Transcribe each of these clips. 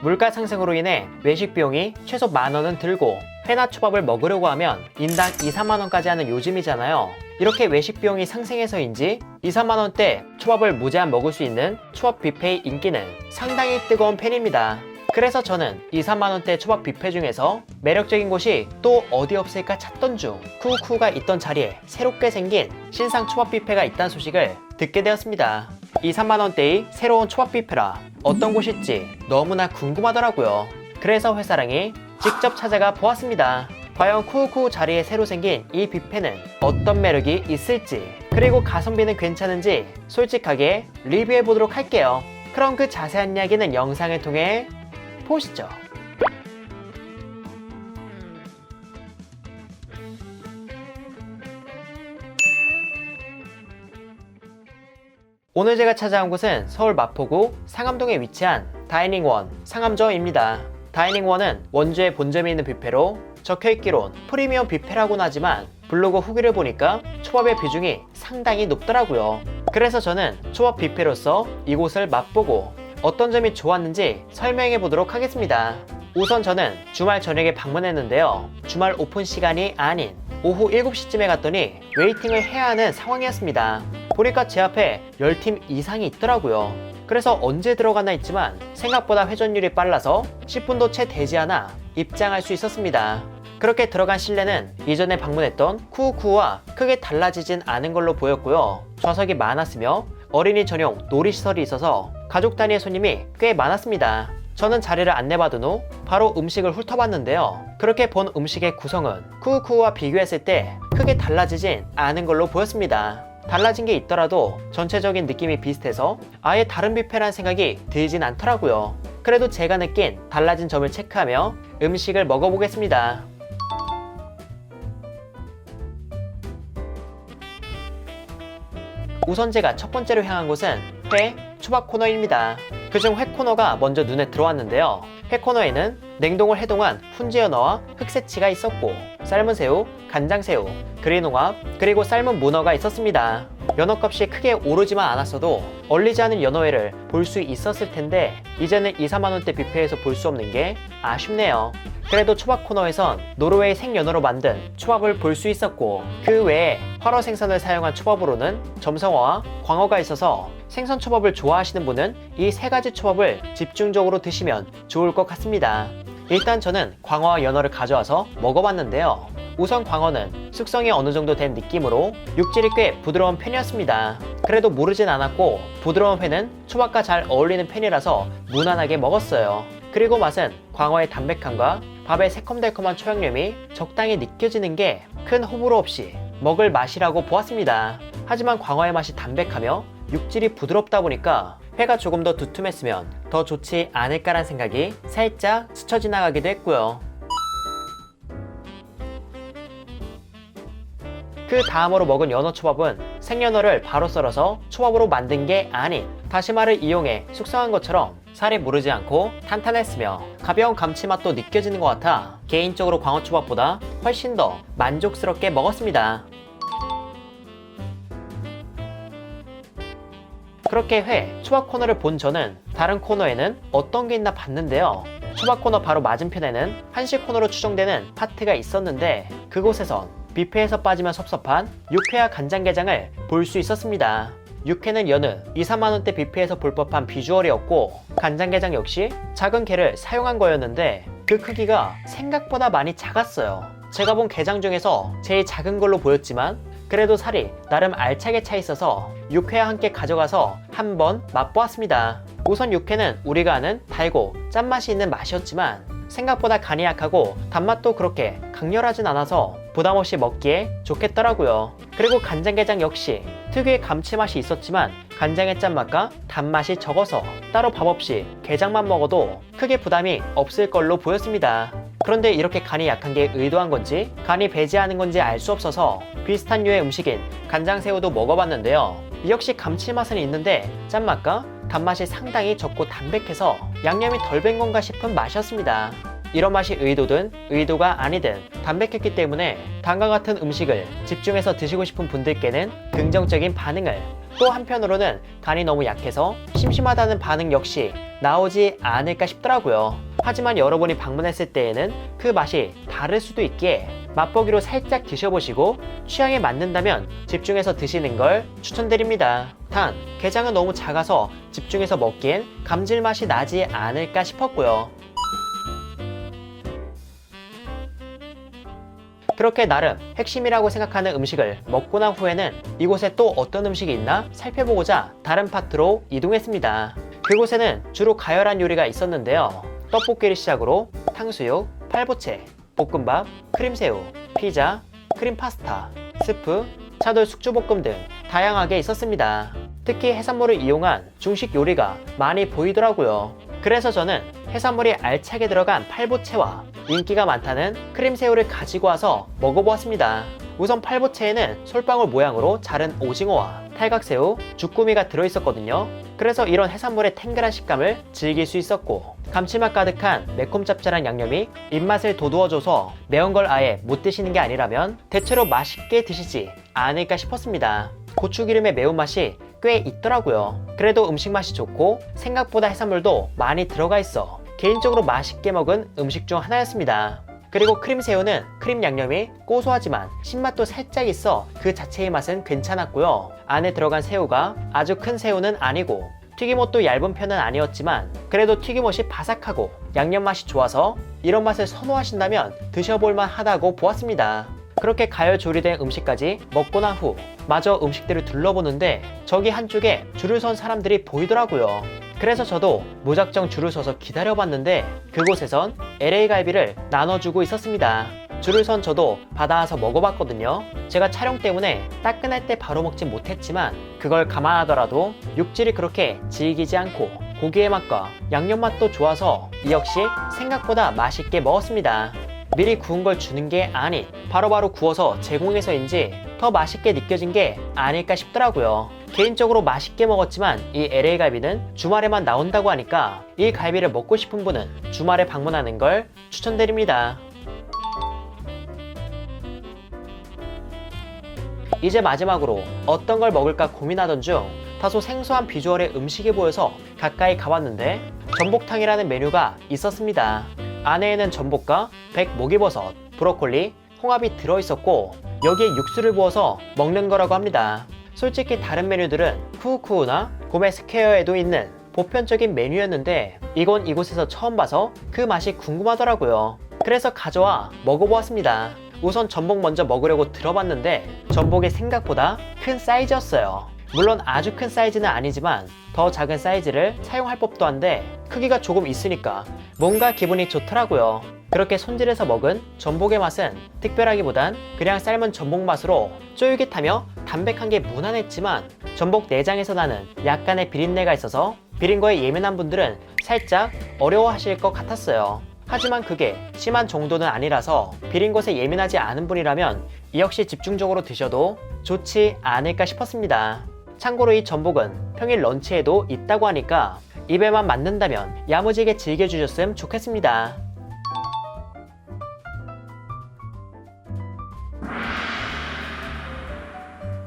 물가 상승으로 인해 외식 비용이 최소 만 원은 들고 회나 초밥을 먹으려고 하면 인당 2, 3만 원까지 하는 요즘이잖아요. 이렇게 외식 비용이 상승해서인지 2, 3만 원대 초밥을 무제한 먹을 수 있는 초밥 뷔페의 인기는 상당히 뜨거운 편입니다. 그래서 저는 2, 3만 원대 초밥 뷔페 중에서 매력적인 곳이 또 어디 없을까 찾던 중 쿠우쿠가 있던 자리에 새롭게 생긴 신상 초밥 뷔페가 있다는 소식을 듣게 되었습니다. 2, 3만 원대의 새로운 초밥 뷔페라 어떤 곳일지 너무나 궁금하더라고요. 그래서 회사랑이 직접 찾아가 보았습니다. 과연 쿠우쿠 자리에 새로 생긴 이 뷔페는 어떤 매력이 있을지 그리고 가성비는 괜찮은지 솔직하게 리뷰해 보도록 할게요. 그럼 그 자세한 이야기는 영상을 통해 보시죠. 오늘 제가 찾아온 곳은 서울 마포구 상암동에 위치한 다이닝원 상암저입니다. 다이닝원은 원주에 본점이 있는 뷔페로 적혀있기론 프리미엄 뷔페라고는 하지만 블로그 후기를 보니까 초밥의 비중이 상당히 높더라고요. 그래서 저는 초밥 뷔페로서 이곳을 맛보고 어떤 점이 좋았는지 설명해 보도록 하겠습니다. 우선 저는 주말 저녁에 방문했는데요. 주말 오픈 시간이 아닌 오후 7시쯤에 갔더니 웨이팅을 해야 하는 상황이었습니다. 보니까 제 앞에 10팀 이상이 있더라고요. 그래서 언제 들어갔나 했지만 생각보다 회전율이 빨라서 10분도 채 되지 않아 입장할 수 있었습니다. 그렇게 들어간 실내는 이전에 방문했던 쿠우쿠와 크게 달라지진 않은 걸로 보였고요. 좌석이 많았으며 어린이 전용 놀이시설이 있어서 가족 단위의 손님이 꽤 많았습니다. 저는 자리를 안내받은 후 바로 음식을 훑어봤는데요. 그렇게 본 음식의 구성은 쿠우쿠와 비교했을 때 크게 달라지진 않은 걸로 보였습니다. 달라진 게 있더라도 전체적인 느낌이 비슷해서 아예 다른 뷔페란 생각이 들진 않더라고요. 그래도 제가 느낀 달라진 점을 체크하며 음식을 먹어보겠습니다. 우선 제가 첫 번째로 향한 곳은 회 초밥 코너입니다. 그중 회 코너가 먼저 눈에 들어왔는데요. 회 코너에는 냉동을 해동한 훈제 연어와 흑새치가 있었고 삶은 새우, 간장 새우, 그린 홍합, 그리고 삶은 문어가 있었습니다. 연어값이 크게 오르지만 않았어도 얼리지 않은 연어회를 볼 수 있었을 텐데 이제는 2, 3만 원대 뷔페에서 볼 수 없는 게 아쉽네요. 그래도 초밥 코너에선 노르웨이 생연어로 만든 초밥을 볼 수 있었고 그 외에 활어 생선을 사용한 초밥으로는 점성어와 광어가 있어서 생선 초밥을 좋아하시는 분은 이 세 가지 초밥을 집중적으로 드시면 좋을 것 같습니다. 일단 저는 광어와 연어를 가져와서 먹어봤는데요. 우선 광어는 숙성이 어느 정도 된 느낌으로 육질이 꽤 부드러운 편이었습니다. 그래도 모르진 않았고 부드러운 회는 초밥과 잘 어울리는 편이라서 무난하게 먹었어요. 그리고 맛은 광어의 담백함과 밥의 새콤달콤한 초양념이 적당히 느껴지는 게 큰 호불호 없이 먹을 맛이라고 보았습니다. 하지만 광어의 맛이 담백하며 육질이 부드럽다 보니까 회가 조금 더 두툼했으면 더 좋지 않을까란 생각이 살짝 스쳐 지나가기도 했고요. 그 다음으로 먹은 연어 초밥은 생연어를 바로 썰어서 초밥으로 만든 게 아닌 다시마를 이용해 숙성한 것처럼 살이 무르지 않고 탄탄했으며 가벼운 감칠맛도 느껴지는 것 같아 개인적으로 광어초밥보다 훨씬 더 만족스럽게 먹었습니다. 그렇게 회, 초밥 코너를 본 저는 다른 코너에는 어떤 게 있나 봤는데요. 초밥 코너 바로 맞은편에는 한식 코너로 추정되는 파트가 있었는데 그곳에선 뷔페에서 빠지면 섭섭한 육회와 간장게장을 볼 수 있었습니다. 육회는 여느 2, 3만원대 뷔페에서 볼 법한 비주얼이었고 간장게장 역시 작은 게를 사용한 거였는데 그 크기가 생각보다 많이 작았어요. 제가 본 게장 중에서 제일 작은 걸로 보였지만 그래도 살이 나름 알차게 차 있어서 육회와 함께 가져가서 한번 맛보았습니다. 우선 육회는 우리가 아는 달고 짠맛이 있는 맛이었지만 생각보다 간이 약하고 단맛도 그렇게 강렬하진 않아서 부담 없이 먹기에 좋겠더라고요. 그리고 간장게장 역시 특유의 감칠맛이 있었지만 간장의 짠맛과 단맛이 적어서 따로 밥 없이 게장만 먹어도 크게 부담이 없을 걸로 보였습니다. 그런데 이렇게 간이 약한 게 의도한 건지 간이 배제하는 건지 알 수 없어서 비슷한 류의 음식인 간장새우도 먹어봤는데요. 이 역시 감칠맛은 있는데 짠맛과 단맛이 상당히 적고 담백해서 양념이 덜 밴 건가 싶은 맛이었습니다. 이런 맛이 의도든 의도가 아니든 담백했기 때문에 다음과 같은 음식을 집중해서 드시고 싶은 분들께는 긍정적인 반응을 또 한편으로는 간이 너무 약해서 심심하다는 반응 역시 나오지 않을까 싶더라고요. 하지만 여러분이 방문했을 때에는 그 맛이 다를 수도 있기에 맛보기로 살짝 드셔보시고 취향에 맞는다면 집중해서 드시는 걸 추천드립니다. 단, 게장은 너무 작아서 집중해서 먹기엔 감질맛이 나지 않을까 싶었고요. 그렇게 나름 핵심이라고 생각하는 음식을 먹고 난 후에는 이곳에 또 어떤 음식이 있나 살펴보고자 다른 파트로 이동했습니다. 그곳에는 주로 가열한 요리가 있었는데요. 떡볶이를 시작으로 탕수육, 팔보채, 볶음밥, 크림새우, 피자, 크림 파스타, 스프, 차돌 숙주볶음 등 다양하게 있었습니다. 특히 해산물을 이용한 중식 요리가 많이 보이더라고요. 그래서 저는 해산물이 알차게 들어간 팔보채와 인기가 많다는 크림새우를 가지고 와서 먹어보았습니다. 우선 팔보채에는 솔방울 모양으로 자른 오징어와 탈각새우, 주꾸미가 들어있었거든요. 그래서 이런 해산물의 탱글한 식감을 즐길 수 있었고 감칠맛 가득한 매콤 짭짤한 양념이 입맛을 돋우어줘서 매운 걸 아예 못 드시는 게 아니라면 대체로 맛있게 드시지 않을까 싶었습니다. 고추기름의 매운맛이 꽤 있더라고요. 그래도 음식 맛이 좋고 생각보다 해산물도 많이 들어가 있어 개인적으로 맛있게 먹은 음식 중 하나였습니다. 그리고 크림 새우는 크림 양념이 고소하지만 신맛도 살짝 있어 그 자체의 맛은 괜찮았고요. 안에 들어간 새우가 아주 큰 새우는 아니고 튀김옷도 얇은 편은 아니었지만 그래도 튀김옷이 바삭하고 양념 맛이 좋아서 이런 맛을 선호하신다면 드셔볼 만 하다고 보았습니다. 그렇게 가열 조리된 음식까지 먹고 난 후 마저 음식들을 둘러보는데 저기 한쪽에 줄을 선 사람들이 보이더라고요. 그래서 저도 무작정 줄을 서서 기다려봤는데 그곳에선 LA 갈비를 나눠주고 있었습니다. 줄을 선 저도 받아와서 먹어봤거든요. 제가 촬영 때문에 따끈할 때 바로 먹진 못했지만 그걸 감안하더라도 육질이 그렇게 질기지 않고 고기의 맛과 양념 맛도 좋아서 이 역시 생각보다 맛있게 먹었습니다. 미리 구운 걸 주는 게 아닌 바로 바로 구워서 제공해서인지 더 맛있게 느껴진 게 아닐까 싶더라고요. 개인적으로 맛있게 먹었지만 이 LA 갈비는 주말에만 나온다고 하니까 이 갈비를 먹고 싶은 분은 주말에 방문하는 걸 추천드립니다. 이제 마지막으로 어떤 걸 먹을까 고민하던 중 다소 생소한 비주얼의 음식이 보여서 가까이 가봤는데 전복탕이라는 메뉴가 있었습니다. 안에는 전복과 백 목이버섯, 브로콜리, 홍합이 들어있었고 여기에 육수를 부어서 먹는 거라고 합니다. 솔직히 다른 메뉴들은 쿠우쿠우나 고메 스퀘어에도 있는 보편적인 메뉴였는데 이건 이곳에서 처음 봐서 그 맛이 궁금하더라고요. 그래서 가져와 먹어보았습니다. 우선 전복 먼저 먹으려고 들어봤는데 전복이 생각보다 큰 사이즈였어요. 물론 아주 큰 사이즈는 아니지만 더 작은 사이즈를 사용할 법도 한데 크기가 조금 있으니까 뭔가 기분이 좋더라고요. 그렇게 손질해서 먹은 전복의 맛은 특별하기보단 그냥 삶은 전복 맛으로 쫄깃하며 담백한 게 무난했지만 전복 내장에서 나는 약간의 비린내가 있어서 비린 거에 예민한 분들은 살짝 어려워하실 것 같았어요. 하지만 그게 심한 정도는 아니라서 비린 것에 예민하지 않은 분이라면 이 역시 집중적으로 드셔도 좋지 않을까 싶었습니다. 참고로 이 전복은 평일 런치에도 있다고 하니까 입에만 맞는다면 야무지게 즐겨주셨으면 좋겠습니다.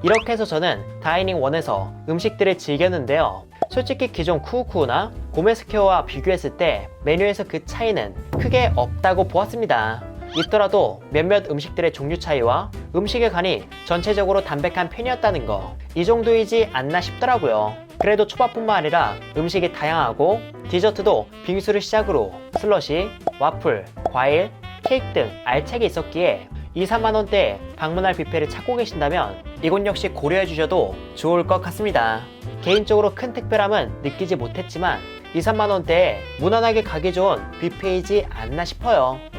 이렇게 해서 저는 다이닝 원에서 음식들을 즐겼는데요. 솔직히 기존 쿠우쿠우나 고메스케어와 비교했을 때 메뉴에서 그 차이는 크게 없다고 보았습니다. 있더라도 몇몇 음식들의 종류 차이와 음식의 간이 전체적으로 담백한 편이었다는 거. 이 정도이지 않나 싶더라고요. 그래도 초밥뿐만 아니라 음식이 다양하고 디저트도 빙수를 시작으로 슬러시, 와플, 과일, 케이크 등 알차게 있었기에 2, 3만 원대 방문할 뷔페를 찾고 계신다면 이곳 역시 고려해 주셔도 좋을 것 같습니다. 개인적으로 큰 특별함은 느끼지 못했지만 2, 3만 원대에 무난하게 가기 좋은 뷔페이지 않나 싶어요.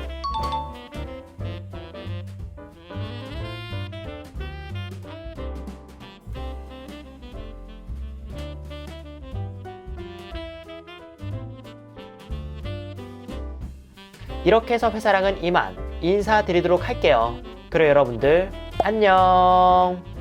이렇게 해서 회사랑은 이만 인사드리도록 할게요. 그럼 여러분들 안녕.